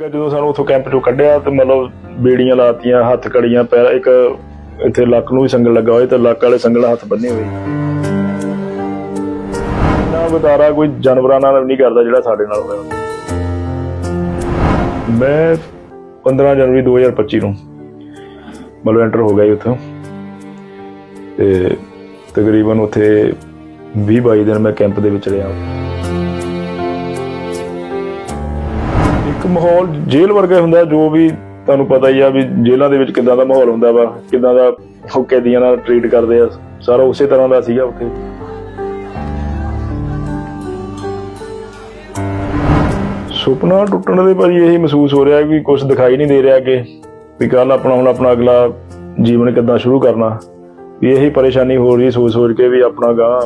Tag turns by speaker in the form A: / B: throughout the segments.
A: ਜਦੋਂ ਸਾਨੂੰ ਉੱਥੋਂ ਕੈਂਪ ਚੋਂ ਕੱਢਿਆ ਤੇ ਮਤਲਬ ਬੇੜੀਆਂ ਲਾਤੀਆਂ, ਹੱਥ ਕੜੀਆਂ, ਪੈਰ, ਇੱਕ ਇੱਥੇ ਲੱਕ ਨੂੰ ਵੀ ਸੰਗਲ ਲੱਗਾ ਹੋਏ ਤੇ ਲੱਕ ਵਾਲੇ ਸੰਗਲ ਹੱਥ ਬੰਨੇ ਹੋਏ। ਨਾ ਬਤਾਰਾ ਕੋਈ ਜਾਨਵਰਾਂ ਨਾਲ ਨਹੀਂ ਕਰਦਾ ਜਿਹੜਾ ਸਾਡੇ ਨਾਲ ਹੋਇਆ। ਮੈਂ 15 ਜਨਵਰੀ 2025 ਨੂੰ ਮਤਲਬ ਐਂਟਰ ਹੋ ਗਿਆ ਜੀ ਉੱਥੋਂ। ਤੇ ਤਕਰੀਬਨ ਉੱਥੇ 20 22 ਦਿਨ ਮੈਂ ਕੈਂਪ ਦੇ ਵਿੱਚ ਰਿਹਾ। ਇੱਕ ਮਾਹੌਲ ਜੇਲ੍ਹ ਵਰਗਾ ਹੁੰਦਾ, ਜੋ ਵੀ ਤੁਹਾਨੂੰ ਪਤਾ ਹੀ ਆ ਵੀ ਜੇਲ੍ਹਾਂ ਦੇ ਵਿੱਚ ਕਿਦਾਂ ਦਾ ਮਾਹੌਲ ਹੁੰਦਾ ਵਾ, ਕਿਦਾਂ ਦਾ ਉਹ ਕੈਦੀਆਂ ਨਾਲ ਟਰੀਟ ਕਰਦੇ ਆ, ਸਾਰਾ ਉਸੇ ਤਰ੍ਹਾਂ ਦਾ ਸੀਗਾ ਉੱਥੇ। ਸੁਪਨਾ ਟੁੱਟਣ ਦੇ ਭਾਜੀ ਇਹੀ ਮਹਿਸੂਸ ਹੋ ਰਿਹਾ ਕਿ ਕੁਝ ਦਿਖਾਈ ਨਹੀਂ ਦੇ ਰਿਹਾ ਕਿ ਵੀ ਕੱਲ ਆਪਣਾ, ਹੁਣ ਆਪਣਾ ਅਗਲਾ ਜੀਵਨ ਕਿੱਦਾਂ ਸ਼ੁਰੂ ਕਰਨਾ। ਵੀ ਇਹੀ ਪਰੇਸ਼ਾਨੀ ਹੋ ਰਹੀ ਸੋਚ ਸੋਚ ਕੇ ਵੀ ਆਪਣਾ ਗਾਂ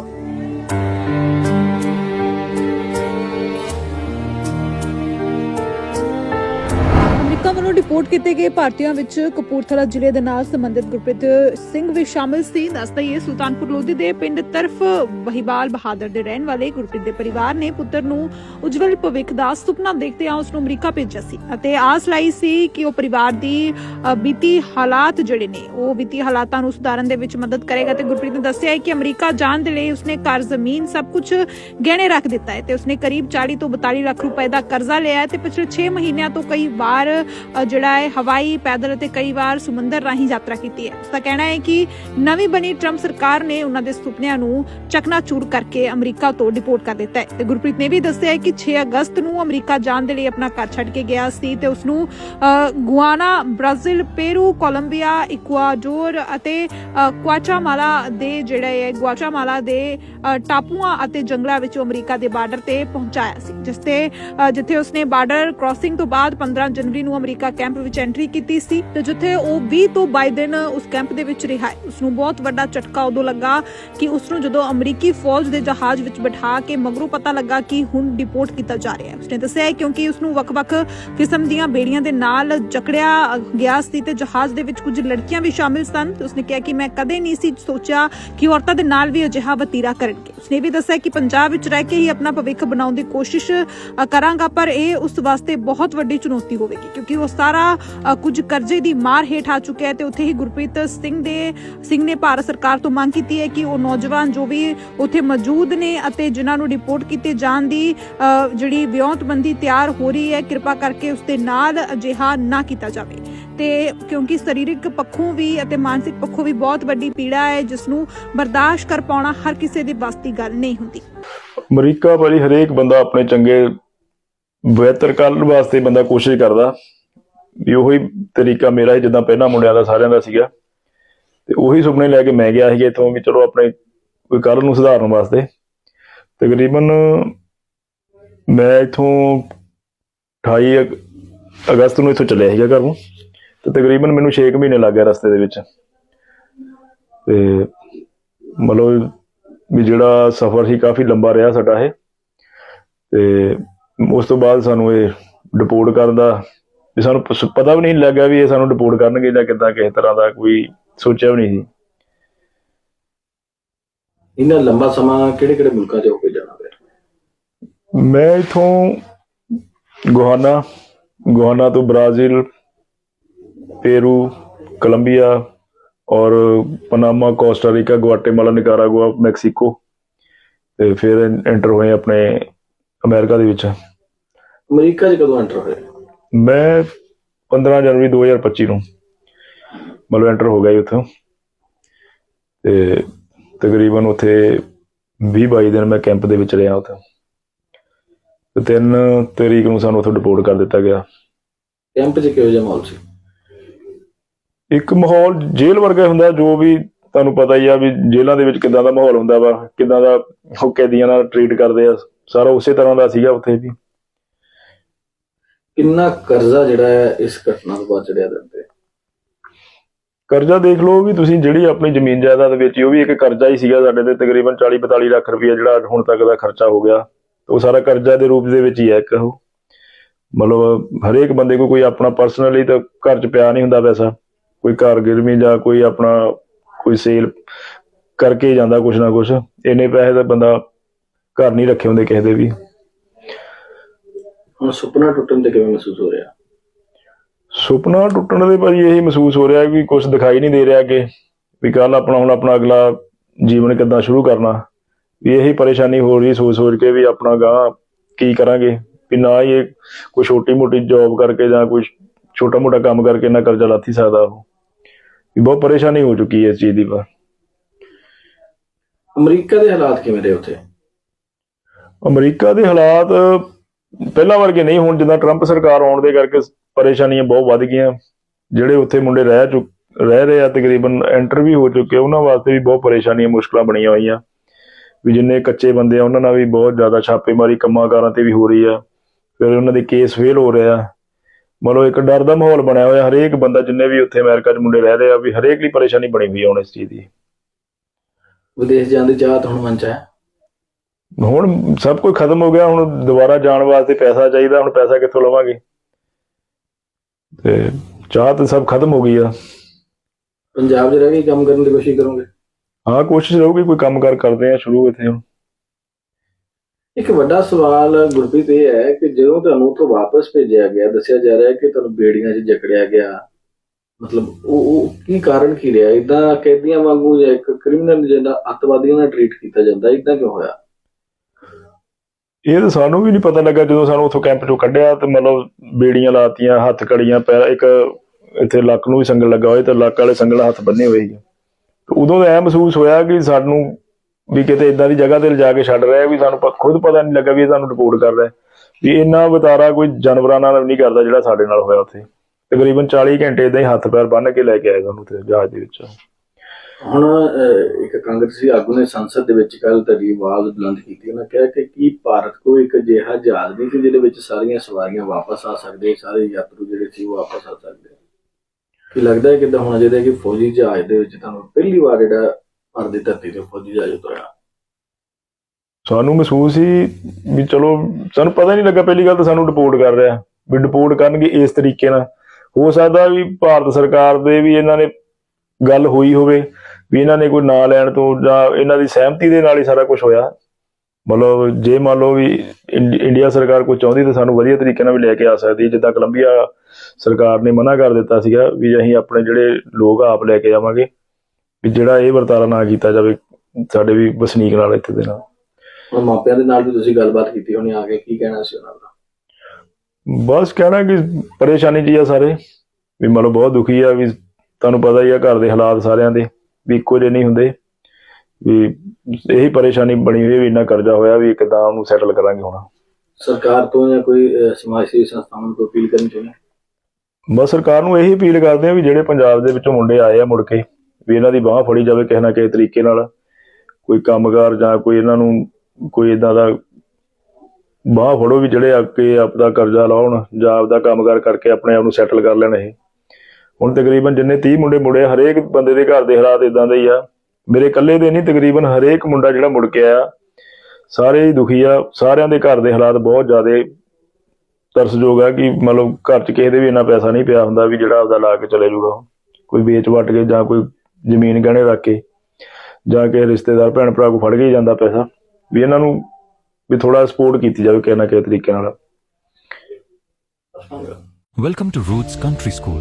B: ਵੱਲੋਂ ਰਿਪੋਰਟ ਕੀਤੇ ਗਏ ਭਾਰਤੀਆਂ ਵਿੱਚ ਕਪੂਰਥਲਾ ਜ਼ਿਲ੍ਹੇ ਦੇ ਨਾਲ ਸੰਬੰਧਿਤ ਗੁਰਪ੍ਰੀਤ ਸਿੰਘ ਵੀ ਸ਼ਾਮਿਲ ਸੀ। ਦੱਸਦਾ ਹੀ ਸੁਲਤਾਨਪੁਰ ਲੋਧੀ ਦੇ ਪਿੰਡ ਤਰਫ ਵਹੀਵਾਲ ਬਹਾਦਰ ਦੇ ਰਹਿਣ ਵਾਲੇ ਗੁਰਪ੍ਰੀਤ ਦੇ ਪਰਿਵਾਰ ਨੇ ਪੁੱਤਰ ਨੂੰ ਉਜਵਲ ਭਵਿੱਖ ਦਾ ਸੁਪਨਾ ਦੇਖਦੇ ਆ ਉਸ ਨੂੰ ਅਮਰੀਕਾ ਭੇਜਿਆ ਸੀ ਅਤੇ ਆਸ ਲਾਈ ਸੀ ਕਿ ਉਹ ਪਰਿਵਾਰ ਦੀ ਬੀਤੀ ਹਾਲਾਤ ਜਿਹੜੇ ਨੇ, ਉਹ ਬੀਤੀ ਹਾਲਾਤਾਂ ਨੂੰ ਸੁਧਾਰਨ ਦੇ ਵਿੱਚ ਮਦਦ ਕਰੇਗਾ ਤੇ ਗੁਰਪ੍ਰੀਤ ਨੇ ਦੱਸਿਆ ਹੈ ਕਿ ਅਮਰੀਕਾ ਜਾਣ ਦੇ ਲਈ ਉਸਨੇ ਘਰ ਜ਼ਮੀਨ ਸਭ ਕੁਝ ਗਹਿਣੇ ਰੱਖ ਦਿੱਤਾ ਹੈ ਤੇ ਉਸਨੇ ਕਰੀਬ 40 ਤੋਂ 42 ਲੱਖ ਰੁਪਏ ਦਾ ਕਰਜ਼ਾ ਲਿਆ ਹੈ ਤੇ ਪਿਛਲੇ 6 ਮਹੀਨਿਆਂ ਤੋਂ ਕਈ ਵਾਰ ਜਿਹੜਾ ਹੈ ਹਵਾਈ ਪੈਦਲ ਅਤੇ ਕਈ ਵਾਰ ਸਮੁੰਦਰ ਰਾਹੀਂ ਯਾਤਰਾ ਕੀਤੀ ਹੈ। ਉਸਦਾ ਕਹਿਣਾ ਹੈ ਕਿ ਨਵੀਂ ਬਣੀ ਟਰੰਪ ਸਰਕਾਰ ਨੇ ਉਹਨਾਂ ਦੇ ਸੁਪਨਿਆਂ ਨੂੰ ਚਕਨਾਚੂਰ ਕਰਕੇ ਅਮਰੀਕਾ ਤੋਂ ਡਿਪੋਰਟ ਕਰ ਦਿੱਤਾ ਹੈ। ਤੇ ਗੁਰਪ੍ਰੀਤ ਨੇ ਵੀ ਦੱਸਿਆ ਹੈ ਕਿ 6 ਅਗਸਤ ਨੂੰ ਅਮਰੀਕਾ ਜਾਣ ਦੇ ਲਈ ਆਪਣਾ ਘਰ ਛੱਡ ਕੇ ਗਿਆ ਸੀ ਤੇ ਉਸ ਨੂੰ ਅ, Guyana Brazil Peru Colombia Ecuador ਅਤੇ ਕੁਆਚਾਮਾਲਾ ਦੇ ਜਿਹੜੇ ਹੈ ਗੁਆਚਾਮਾਲਾ ਦੇ ਟਾਪੂਆਂ ਅਤੇ ਜੰਗਲਾਂ ਵਿੱਚੋਂ ਅਮਰੀਕਾ ਦੇ ਬਾਰਡਰ ਤੇ ਪਹੁੰਚਾਇਆ ਸੀ। ਜਿਸ ਤੇ ਜਿੱਥੇ ਉਸਨੇ ਬਾਰਡਰ ਕ੍ਰਾਸਿੰਗ ਤੋਂ ਬਾਅਦ 15 ਜਨਵਰੀ ਨੂੰ ਅਮਰੀਕਾ ਕੈਂਪ ਵਿੱਚ ਐਂਟਰੀ ਕੀਤੀ ਸੀ ਤੇ ਜਿੱਥੇ ਉਹ 20 ਤੋਂ 22 ਦਿਨ ਉਸ ਕੈਂਪ ਦੇ ਵਿੱਚ ਰਿਹਾ ਹੈ। ਉਸ ਨੂੰ ਬਹੁਤ ਵੱਡਾ ਝਟਕਾ ਉਦੋਂ ਲੱਗਾ ਕਿ ਉਸ ਨੂੰ ਜਦੋਂ ਅਮਰੀਕੀ ਫੌਜ ਦੇ ਜਹਾਜ਼ ਵਿੱਚ ਬਿਠਾ ਕੇ ਮਗਰੋਂ ਪਤਾ ਲੱਗਾ ਕਿ ਹੁਣ ਡਿਪੋਰਟ ਕੀਤਾ ਜਾ ਰਿਹਾ ਹੈ ਉਸਨੇ ਦੱਸਿਆ ਕਿਉਂਕਿ ਉਸ ਨੂੰ ਵੱਖ-ਵੱਖ ਕਿਸਮ ਦੀਆਂ ਬੇੜੀਆਂ ਦੇ ਨਾਲ ਜਕੜਿਆ ਗਿਆ ਸੀ ਤੇ ਜਹਾਜ਼ ਦੇ ਵਿੱਚ ਕੁਝ ਲੜਕੀਆਂ ਵੀ ਸ਼ਾਮਿਲ ਸਨ ਤੇ ਉਸਨੇ ਕਿਹਾ ਕਿ ਮੈਂ ਕਦੇ ਨਹੀਂ ਸੀ ਸੋਚਿਆ ਕਿ ਔਰਤਾਂ ਦੇ ਨਾਲ ਵੀ ਅਜਿਹਾ ਵਤੀਰਾ ਕਰਨਗੇ ਉਸਨੇ ਇਹ ਵੀ ਦੱਸਿਆ ਕਿ ਪੰਜਾਬ ਵਿੱਚ ਰਹਿ ਕੇ ਹੀ ਆਪਣਾ ਭਵਿੱਖ ਬਣਾਉਣ ਦੀ ਕੋਸ਼ਿਸ਼ ਕਰਾਂਗਾ, ਪਰ ਇਹ ਉਸ ਵਾਸਤੇ ਬਹੁਤ ਵੱਡੀ ਚੁਣੌਤੀ ਹੋਵੇਗੀ ਕਿਉਂਕਿ ਉਹ ਸਾਰਾ ਕੁਝ ਕਰਜ਼ੇ ਦੀ ਮਾਰ ਹੇਠ ਆ ਚੁੱਕਿਆ ਹੈ ਤੇ ਉੱਥੇ ਹੀ ਗੁਰਪ੍ਰੀਤ ਸਿੰਘ ਦੇ, ਸਿੰਘ ਨੇ ਭਾਰਤ ਸਰਕਾਰ ਤੋਂ ਮੰਗ ਕੀਤੀ ਹੈ ਕਿ ਉਹ ਨੌਜਵਾਨ ਜੋ ਵੀ ਉੱਥੇ ਮੌਜੂਦ ਨੇ ਅਤੇ ਜਿਨ੍ਹਾਂ ਨੂੰ ਰਿਪੋਰਟ ਕੀਤੇ ਜਾਣ ਦੀ ਜਿਹੜੀ ਵਿਉਂਤਬੰਦੀ ਤਿਆਰ ਹੋ ਰਹੀ ਹੈ, ਕਿਰਪਾ ਕਰਕੇ ਉਸ ਦੇ ਨਾਲ ਅਜਿਹਾ ਨਾ ਕੀਤਾ ਜਾਵੇ। ਤੇ ਕਿਉਂਕਿ ਸਰੀਰਕ ਪੱਖੋਂ ਵੀ ਅਤੇ ਮਾਨਸਿਕ ਪੱਖੋਂ ਵੀ ਬਹੁਤ ਵੱਡੀ ਪੀੜਾ ਹੈ, ਜਿਸ ਨੂੰ ਬਰਦਾਸ਼ਤ ਕਰ ਪਾਉਣਾ ਹਰ ਕਿਸੇ ਦੇ ਵੱਸ ਦੀ ਗੱਲ ਨਹੀਂ ਹੁੰਦੀ।
A: ਅਮਰੀਕਾ ਭਾਜੀ ਹਰੇਕ ਬੰਦਾ ਆਪਣੇ ਚੰਗੇ, ਬਿਹਤਰ ਕਰਨ ਵਾਸਤੇ ਬੰਦਾ ਕੋਸ਼ਿਸ਼ ਕਰਦਾ। ਵੀ ਉਹੀ ਤਰੀਕਾ ਮੇਰਾ ਹੀ ਜਿੱਦਾਂ ਪਹਿਲਾਂ ਮੁੰਡਿਆਂ ਦਾ ਸਾਰਿਆਂ ਦਾ ਸੀਗਾ। ਤੇ ਉਹੀ ਸੁਪਨੇ ਲੈ ਕੇ ਮੈਂ ਗਿਆ ਸੀ ਇੱਥੋਂ ਵੀ ਚਲੋ ਆਪਣੇ ਕੋਈ ਕੱਲ ਨੂੰ ਸੁਧਾਰਨ ਵਾਸਤੇ। ਤਕਰੀਬਨ ਮੈਂ ਇੱਥੋਂ 28 ਅਗ- ਅਗਸਤ ਨੂੰ ਇੱਥੋਂ ਚੱਲਿਆ ਸੀਗਾ ਘਰ। ਨੂੰ ਤੇ ਤਕਰੀਬਨ ਮੈਨੂੰ 6 ਮਹੀਨੇ ਲੱਗ ਗਏ ਰਸਤੇ ਦੇ ਵਿੱਚ। ਤੇ ਮਤਲਬ ਵੀ ਜਿਹੜਾ ਸਫ਼ਰ ਸੀ ਕਾਫੀ ਲੰਬਾ ਰਿਹਾ ਸਾਡਾ ਇਹ। ਤੇ ਉਸ ਤੋਂ ਬਾਅਦ ਸਾਨੂੰ ਇਹ ਡਿਪੋਰਟ ਕਰਨ ਦਾ ਵੀ ਸਾਨੂੰ ਪਤਾ ਵੀ ਨਹੀਂ ਲੱਗਾ ਵੀ ਇਹ ਸਾਨੂੰ ਡਿਪੋਰਟ ਕਰਨਗੇ ਜਾਂ ਕਿੱਦਾਂ ਕਿਸੇ ਤਰ੍ਹਾਂ ਦਾ ਕੋਈ ਸੋਚਿਆ ਵੀ ਨਹੀਂ ਸੀ
C: ਇੰਨਾ ਲੰਬਾ ਸਮਾਂ ਕਿਹੜੇ ਕਿਹੜੇ ਮੁਲਕਾਂ 'ਚ ਹੋ ਕੇ ਜਾਣਾ ਪਿਆ
A: ਮੈਂ ਇਥੋਂ ਗੁਹਾਨਾ ਗੁਹਾਨਾ ਤੋਂ ਬ੍ਰਾਜ਼ੀਲ ਪੇਰੂ ਕੋਲੰਬੀਆ ਔਰ Panama Costa Rica Guatemala Nicaragua Mexico ਤੇ ਫਿਰ ਐਂਟਰ ਹੋਏ ਆਪਣੇ ਅਮਰੀਕਾ ਦੇ ਵਿੱਚ।
C: ਅਮਰੀਕਾ 'ਚ ਕਦੋਂ ਐਂਟਰ ਹੋਏ?
A: ਮੈਂ 15 ਜਨਵਰੀ 2025 ਨੂੰ ਮਤਲਬ ਐਂਟਰ ਹੋ ਗਿਆ ਜੀ ਉੱਥੋਂ। ਤੇ ਤਕਰੀਬਨ ਉੱਥੇ 20 22 ਦਿਨ ਮੈਂ ਕੈਂਪ ਦੇ ਵਿੱਚ ਰਿਹਾ ਉੱਥੇ। ਤੇ 3 ਤਰੀਕ ਨੂੰ ਸਾਨੂੰ ਉੱਥੋਂ ਡਿਪੋਰਟ ਕਰ ਦਿੱਤਾ ਗਿਆ।
C: ਕੈਂਪ 'ਚ ਕਿਹੋ ਜਿਹਾ ਮਾਹੌਲ ਸੀ?
A: ਇੱਕ ਮਾਹੌਲ ਜੇਲ੍ਹ ਵਰਗਾ ਹੁੰਦਾ ਜੋ ਵੀ ਤੁਹਾਨੂੰ ਪਤਾ ਹੀ ਆ ਵੀ ਜੇਲ੍ਹਾਂ ਦੇ ਵਿੱਚ ਕਿਦਾਂ ਦਾ ਮਾਹੌਲ ਹੁੰਦਾ ਵਾ ਕਿਦਾਂ ਦਾ ਉਹ ਕੈਦੀਆਂ ਨਾਲ ਟਰੀਟ ਕਰਦੇ ਆ ਸਾਰਾ ਉਸੇ ਤਰ੍ਹਾਂ ਦਾ ਸੀਗਾ ਉੱਥੇ ਵੀ।
C: ਕਿੰਨਾ ਕਰਜ਼ਾ ਜਿਹੜਾ ਹੈ ਇਸ ਘਟਨਾ ਤੋਂ ਬਾਅਦ ਚੜਿਆ ਦਿੰਦੇ
A: ਕਰਜ਼ਾ ਦੇਖ ਲਓ ਵੀ ਤੁਸੀਂ ਜਿਹੜੀ ਆਪਣੀ ਜ਼ਮੀਨ ਜਾਇਦਾਦ ਵੇਚੀ ਉਹ ਵੀ ਇੱਕ ਕਰਜ਼ਾ ਹੀ ਸੀਗਾ ਸਾਡੇ ਤੇ, ਤਕਰੀਬਨ 40 42 ਲੱਖ ਰੁਪਏ ਜਿਹੜਾ ਹੁਣ ਤੱਕ ਦਾ ਖਰਚਾ ਹੋ ਗਿਆ। ਉਹ ਸਾਰਾ ਕਰਜ਼ਾ ਦੇ ਰੂਪ ਦੇ ਵਿੱਚ ਹੀ ਹੈ ਇੱਕ ਉਹ। ਮਤਲਬ ਹਰੇਕ ਬੰਦੇ ਕੋਲ ਕੋਈ ਆਪਣਾ ਪਰਸਨਲੀ ਤਾਂ ਘਰ 'ਚ ਪਿਆ ਨਹੀਂ ਹੁੰਦਾ ਪੈਸਾ। ਕੋਈ ਘਰ ਗਿਰਮੀ ਜਾਂ ਕੋਈ ਆਪਣਾ ਕੋਈ ਸੇਲ ਕਰਕੇ ਜਾਂਦਾ ਕੁਛ ਨਾ ਕੁਛ। ਇੰਨੇ ਪੈਸੇ ਦਾ ਬੰਦਾ ਘਰ ਨਹੀਂ ਰੱਖੇ ਹੁੰਦੇ ਕਿਸੇ ਦੇ ਵੀ।
C: ਹੁਣ ਸੁਪਨਾ ਟੁੱਟਣ ਤੇ ਕਿਵੇਂ ਮਹਿਸੂਸ ਹੋ ਰਿਹਾ?
A: ਸੁਪਨਾ ਟੁੱਟਣ ਦੇ ਭਾਜੀ ਇਹੀ ਮਹਿਸੂਸ ਹੋ ਰਿਹਾ ਕਿ ਕੁਝ ਦਿਖਾਈ ਨਹੀਂ ਦੇ ਰਿਹਾ ਕਿ ਵੀ ਕੱਲ ਆਪਣਾ ਹੁਣ ਆਪਣਾ ਅਗਲਾ ਜੀਵਨ ਕਿੱਦਾਂ ਸ਼ੁਰੂ ਕਰਨਾ। ਵੀ ਇਹੀ ਪਰੇਸ਼ਾਨੀ ਹੋ ਰਹੀ ਸੋਚ ਸੋਚ ਕੇ ਵੀ ਆਪਣਾ ਗਾਂ ਕੀ ਕਰਾਂਗੇ। ਵੀ ਨਾ ਇਹ ਕੋਈ ਛੋਟੀ ਮੋਟੀ ਜੌਬ ਕਰਕੇ ਜਾਂ ਕੋਈ ਛੋਟਾ ਮੋਟਾ ਕੰਮ ਕਰਕੇ ਨਾ ਕਰਜ਼ਾ ਲਾਥੀ ਸਕਦਾ ਉਹ। ਵੀ ਬਹੁਤ ਪਰੇਸ਼ਾਨੀ ਹੋ ਚੁੱਕੀ ਹੈ ਇਸ ਚੀਜ਼ ਦੀ ਬਾ
C: ਅਮਰੀਕਾ ਦੇ ਹਾਲਾਤ ਕਿਵੇਂ ਰਹੇ ਉੱਥੇ?
A: ਅਮਰੀਕਾ ਦੇ ਹਾਲਾਤ ਪਹਿਲਾਂ ਵਰਗੇ ਨਹੀਂ ਹੁਣ, ਜਿੱਦਾਂ ਟਰੰਪ ਸਰਕਾਰ ਆਉਣ ਦੇ ਕਰਕੇ ਪਰੇਸ਼ਾਨੀਆਂ ਬਹੁਤ ਵੱਧ ਗਈਆਂ। ਜਿਹੜੇ ਉੱਥੇ ਮੁੰਡੇ ਰਹਿ ਚੁੱਕ, ਰਹਿ ਰਹੇ ਆ, ਤਕਰੀਬਨ ਐਂਟਰ ਵੀ ਹੋ ਚੁੱਕੇ, ਉਹਨਾਂ ਵਾਸਤੇ ਵੀ ਬਹੁਤ ਪਰੇਸ਼ਾਨੀਆਂ, ਮੁਸ਼ਕਲਾਂ ਬਣੀਆਂ ਹੋਈਆਂ। ਵੀ ਜਿੰਨੇ ਕੱਚੇ ਬੰਦੇ ਆ, ਉਹਨਾਂ ਨਾਲ ਵੀ ਬਹੁਤ ਜ਼ਿਆਦਾ ਛਾਪੇਮਾਰੀ ਕੰਮਾਂ-ਕਾਰਾਂ ਤੇ ਵੀ ਹੋ ਰਹੀ ਆ। ਫਿਰ ਉਹਨਾਂ ਦੇ ਕੇਸ ਫੇਲ ਹੋ ਰਹੇ ਆ। ਮਤਲਬ ਇੱਕ ਡਰ ਦਾ ਮਾਹੌਲ ਬਣਿਆ ਹੋਇਆ, ਹਰੇਕ ਬੰਦਾ ਜਿੰਨੇ ਵੀ ਉੱਥੇ ਅਮਰੀਕਾ 'ਚ ਮੁੰਡੇ ਰਹਿ ਰਹੇ ਆ, ਵੀ ਹਰੇਕ ਲਈ ਪਰੇਸ਼ਾਨੀ ਬਣੀ ਹੋਈ ਆ ਹੁਣ ਇਸ ਚੀਜ਼ ਦੀ।
C: ਵਿਦੇਸ਼ ਜਾਣ ਦੀ ਚਾਹਤ ਹੁਣ ਮਨ ਚ ਹੈ।
A: ਹੁਣ ਸਭ ਕੁਝ ਖਤਮ ਹੋ ਗਿਆ ਹੁਣ ਦੁਬਾਰਾ ਜਾਣ ਵਾਸਤੇ ਪੈਸਾ ਚਾਹੀਦਾ ਹੁਣ ਪੈਸਾ ਕਿੱਥੋਂ ਲਵਾਂਗੇ? ਤੇ ਚਾਹ ਤੇ ਸਭ ਖਤਮ ਹੋ ਗਈ ਆ।
C: ਪੰਜਾਬ 'ਚ ਰਹਿ ਕੇ ਕੰਮ ਕਰਨ ਦੀ ਕੋਸ਼ਿਸ਼ ਕਰੋਗੇ?
A: ਹਾਂ ਕੋਸ਼ਿਸ਼ ਰਹੂਗੀ ਕੋਈ ਕੰਮਕਾਰ ਕਰਦੇ ਆ ਸ਼ੁਰੂ ਇੱਥੇ ਹੁਣ।
C: ਇੱਕ ਵੱਡਾ ਸਵਾਲ ਗੁਰਪ੍ਰੀਤ ਇਹ ਹੈ ਕਿ ਜਦੋਂ ਤੁਹਾਨੂੰ ਉੱਥੋਂ ਵਾਪਸ ਭੇਜਿਆ ਗਿਆ ਦੱਸਿਆ ਜਾ ਰਿਹਾ ਹੈ ਕਿ ਤੁਹਾਨੂੰ ਬੇੜੀਆਂ 'ਚ ਜਕੜਿਆ ਗਿਆ ਮਤਲਬ ਉਹ ਉਹ ਕੀ ਕਾਰਨ ਕੀ ਰਿਹਾ? ਇਦਾਂ ਕੈਦੀਆਂ ਵਾਂਗੂ ਜਾਂ ਇੱਕ ਕ੍ਰਿਮੀਨਲ ਜਿਹੜਾ ਅੱਤਵਾਦੀਆਂ ਨਾਲ ਟਰੀਟ ਕੀਤਾ ਜਾਂਦਾ ਇਦਾਂ ਕਿਉਂ ਹੋਇਆ?
A: ਇਹ ਤਾਂ ਸਾਨੂੰ ਵੀ ਨਹੀਂ ਪਤਾ ਲੱਗਾ ਜਦੋਂ ਸਾਨੂੰ ਉੱਥੋਂ ਕੈਂਪ ਚੋਂ ਕੱਢਿਆ ਤੇ ਮਤਲਬ ਬੇੜੀਆਂ ਲਾਤੀਆਂ, ਹੱਥ ਕੜੀਆਂ ਪੈਰ ਇੱਕ ਇੱਥੇ ਲੱਕ ਨੂੰ ਵੀ ਸੰਗਲ ਲੱਗਾ ਹੋਇਆ ਤੇ ਲੱਕ ਵਾਲੇ ਸੰਗਲ ਹੱਥ ਬੰਨੇ ਹੋਏ ਸੀ। ਤੇ ਉਦੋਂ ਤਾਂ ਇਹ ਮਹਿਸੂਸ ਹੋਇਆ ਕਿ ਸਾਨੂੰ ਵੀ ਕਿਤੇ ਇਦਾਂ ਦੀ ਜਗ੍ਹਾ ਤੇ ਲਿਜਾ ਕੇ ਛੱਡ ਰਿਹਾ ਵੀ ਸਾਨੂੰ ਖੁਦ ਪਤਾ ਨਹੀਂ ਲੱਗਾ ਵੀ ਇਹ ਸਾਨੂੰ ਰਿਪੋਰਟ ਕਰ ਰਿਹਾ। ਵੀ ਇੰਨਾ ਵਤਾਰਾ ਕੋਈ ਜਾਨਵਰਾਂ ਨਾਲ ਨਹੀਂ ਕਰਦਾ ਜਿਹੜਾ ਸਾਡੇ ਨਾਲ ਹੋਇਆ ਉੱਥੇ। ਤਕਰੀਬਨ 40 ਘੰਟੇ ਇਦਾਂ ਹੀ ਹੱਥ ਪੈਰ ਬੰਨ ਕੇ ਲੈ ਕੇ ਆਏ ਸਾਨੂੰ ਤੇ ਜਹਾਜ਼ ਦੇ ਵਿੱਚ।
C: ਹੁਣ ਇੱਕ ਕਾਂਗਰਸੀ ਆਗੂ ਨੇ ਸੰਸਦ ਦੇ ਵਿੱਚ ਕੱਲ ਤੁਹਾਡੀ ਆਵਾਜ਼ ਬੁਲੰਦ ਕੀਤੀ। ਉਹਨਾਂ ਕਿਹਾ ਕਿ ਕੀ ਭਾਰਤ ਕੋ ਇੱਕ ਅਜਿਹਾ ਜਹਾਜ਼ ਨਹੀਂ ਕਿ ਜਿਹਦੇ ਵਿੱਚ ਸਾਰੀਆਂ ਸਵਾਰੀਆਂ ਵਾਪਸ ਆ ਸਕਦੇ, ਸਾਰੇ ਯਾਤਰੂ ਜਿਹੜੇ ਸੀ ਉਹ ਵਾਪਸ ਆ ਸਕਦੇ? ਕੀ ਲੱਗਦਾ ਹੈ ਕਿ ਹੋਣਾ ਚਾਹੀਦਾ ਕਿ ਫੌਜੀ ਜਹਾਜ਼ ਦੇ ਵਿੱਚ ਤੁਹਾਨੂੰ ਪਹਿਲੀ ਵਾਰ ਜਿਹੜਾ ਭਾਰਤ ਦੀ ਧਰਤੀ ਤੇ ਫੌਜੀ ਜਹਾਜ਼ ਉਤਰਿਆ?
A: ਸਾਨੂੰ ਮਹਿਸੂਸ ਸੀ ਵੀ ਚਲੋ, ਸਾਨੂੰ ਪਤਾ ਨਹੀਂ ਲੱਗਾ ਪਹਿਲੀ ਗੱਲ ਤਾਂ ਸਾਨੂੰ ਰਿਪੋਰਟ ਕਰ ਰਿਹਾ। ਵੀ ਰਿਪੋਰਟ ਕਰਨਗੇ ਇਸ ਤਰੀਕੇ ਨਾਲ। ਹੋ ਸਕਦਾ ਵੀ ਭਾਰਤ ਸਰਕਾਰ ਦੇ ਵੀ ਇਹਨਾਂ ਨੇ ਗੱਲ ਹੋਈ ਹੋਵੇ। ਵੀ ਇਹਨਾਂ ਨੇ ਕੋਈ ਨਾਂ ਲੈਣ ਤੋਂ ਜਾਂ ਇਹਨਾਂ ਦੀ ਸਹਿਮਤੀ ਦੇ ਨਾਲ ਹੀ ਸਾਰਾ ਕੁਝ ਹੋਇਆ। ਮਤਲਬ ਜੇ ਮੰਨ ਲਓ ਵੀ ਇੰਡ- ਇੰਡੀਆ ਸਰਕਾਰ ਕੋਈ ਚਾਹੁੰਦੀ ਤਾਂ ਸਾਨੂੰ ਵਧੀਆ ਤਰੀਕੇ ਨਾਲ ਵੀ ਲੈ ਕੇ ਆ ਸਕਦੀ। ਜਿੱਦਾਂ ਕੋਲੰਬੀਆ ਸਰਕਾਰ ਨੇ ਮਨਾ ਕਰ ਦਿੱਤਾ ਸੀਗਾ ਵੀ ਅਸੀਂ ਆਪਣੇ ਜਿਹੜੇ ਲੋਕ ਆਪ ਲੈ ਕੇ ਜਾਵਾਂਗੇ ਵੀ ਜਿਹੜਾ ਇਹ ਵਰਤਾਰਾ ਨਾ ਕੀਤਾ ਜਾਵੇ ਸਾਡੇ ਵੀ ਵਸਨੀਕ ਨਾਲ ਇੱਥੇ ਦੇ ਨਾਲ।
C: ਮਾਪਿਆਂ ਦੇ ਨਾਲ ਵੀ ਤੁਸੀਂ ਗੱਲਬਾਤ ਕੀਤੀ ਹੋਣੀ ਆ ਕੇ ਕੀ ਕਹਿਣਾ ਸੀ ਉਹਨਾਂ ਦਾ?
A: ਬਸ ਕਹਿਣਾ ਕਿ ਪਰੇਸ਼ਾਨੀ ਜੀ ਆ ਸਾਰੇ ਵੀ ਮਤਲਬ ਬਹੁਤ ਦੁਖੀ ਆ ਵੀ ਤੁਹਾਨੂੰ ਪਤਾ ਹੀ ਆ ਘਰ ਦੇ ਹਾਲਾਤ ਸਾਰਿਆਂ ਦੇ। ਵੀ ਇੱਕੋ ਜਿਹੇ ਨਹੀਂ ਹੁੰਦੇ। ਵੀ ਇਹੀ ਪਰੇਸ਼ਾਨੀ ਬਣੀ ਹੋਈ ਹੈ ਵੀ ਇੰਨਾ ਕਰਜ਼ਾ ਹੋਇਆ ਵੀ ਕਿਦਾਂ ਉਹਨੂੰ ਸੈਟਲ ਕਰਾਂਗੇ ਹੁਣ।
C: ਸਰਕਾਰ ਤੋਂ ਜਾਂ ਕੋਈ ਸਮਾਜ ਸੇਵੀ ਸੰਸਥਾਵਾਂ ਤੋਂ ਅਪੀਲ ਕਰਨੀ ਚਾਹੁੰਦੇ
A: ਬਸ ਸਰਕਾਰ ਨੂੰ ਇਹੀ ਅਪੀਲ ਕਰਦੇ ਆ ਵੀ ਜਿਹੜੇ ਪੰਜਾਬ ਦੇ ਵਿੱਚੋਂ ਮੁੰਡੇ ਆਏ ਆ ਮੁੜ ਕੇ ਵੀ ਇਹਨਾਂ ਦੀ ਬਾਹ ਫੜੀ ਜਾਵੇ ਕਿਸੇ ਨਾ ਕਿਸੇ ਤਰੀਕੇ ਨਾਲ। ਕੋਈ ਕੰਮਕਾਰ ਜਾਂ ਕੋਈ ਇਹਨਾਂ ਨੂੰ ਕੋਈ ਇਦਾਂ ਦਾ ਬਾਹ ਫੜੋ ਵੀ ਜਿਹੜੇ ਆ ਕੇ ਆਪਦਾ ਕਰਜ਼ਾ ਲਾਉਣ ਜਾਂ ਆਪਦਾ ਕੰਮਕਾਰ ਕਰਕੇ ਆਪਣੇ ਆਪ ਨੂੰ ਸੈਟਲ ਕਰ ਲੈਣ ਇਹ। ਹੁਣ ਤਕਰੀਬਨ ਜਿੰਨੇ 30 ਮੁੰਡੇ ਮੁੜੇ ਹਰੇਕ ਬੰਦੇ ਦੇ ਘਰ ਦੇ ਹਾਲਾਤ ਇਦਾਂ ਦੇ ਹੀ ਆ। ਮੇਰੇ ਇਕੱਲੇ ਦੇ ਨਹੀਂ ਤਕਰੀਬਨ ਹਰੇਕ ਮੁੰਡਾ ਜਿਹੜਾ ਮੁੜ ਕੇ ਆਇਆ ਸਾਰੇ ਹੀ ਦੁਖੀ ਆ। ਸਾਰਿਆਂ ਦੇ ਘਰ ਦੇ ਹਾਲਾਤ ਬਹੁਤ ਜ਼ਿਆਦੇ ਤਰਸਯੋਗ ਆ ਕਿ ਮਤਲਬ ਘਰ 'ਚ ਕਿਸੇ ਦੇ ਵੀ ਇੰਨਾ ਪੈਸਾ ਨਹੀਂ ਪਿਆ ਹੁੰਦਾ ਵੀ ਜਿਹੜਾ ਆਪਦਾ ਲਾ ਕੇ ਚਲੇ ਜਾਊਗਾ ਕੋਈ ਵੇਚ ਵਟ ਕੇ ਜਾਂ ਕੋਈ ਜ਼ਮੀਨ ਗਹਿਣੇ ਰੱਖ ਕੇ ਜਾਂ ਕਿਸੇ ਰਿਸ਼ਤੇਦਾਰ ਭੈਣ ਭਰਾ ਕੋ ਫੜ ਕੇ ਜਾਂਦਾ ਪੈਸਾ। ਵੀ ਇਹਨਾਂ ਨੂੰ ਵੀ ਥੋੜਾ ਸਪੋਰਟ ਕੀਤੀ ਜਾਵੇ ਕਿਸੇ ਨਾ ਕਿਸੇ ਤਰੀਕੇ ਨਾਲ।
D: Welcome to Roots Country School,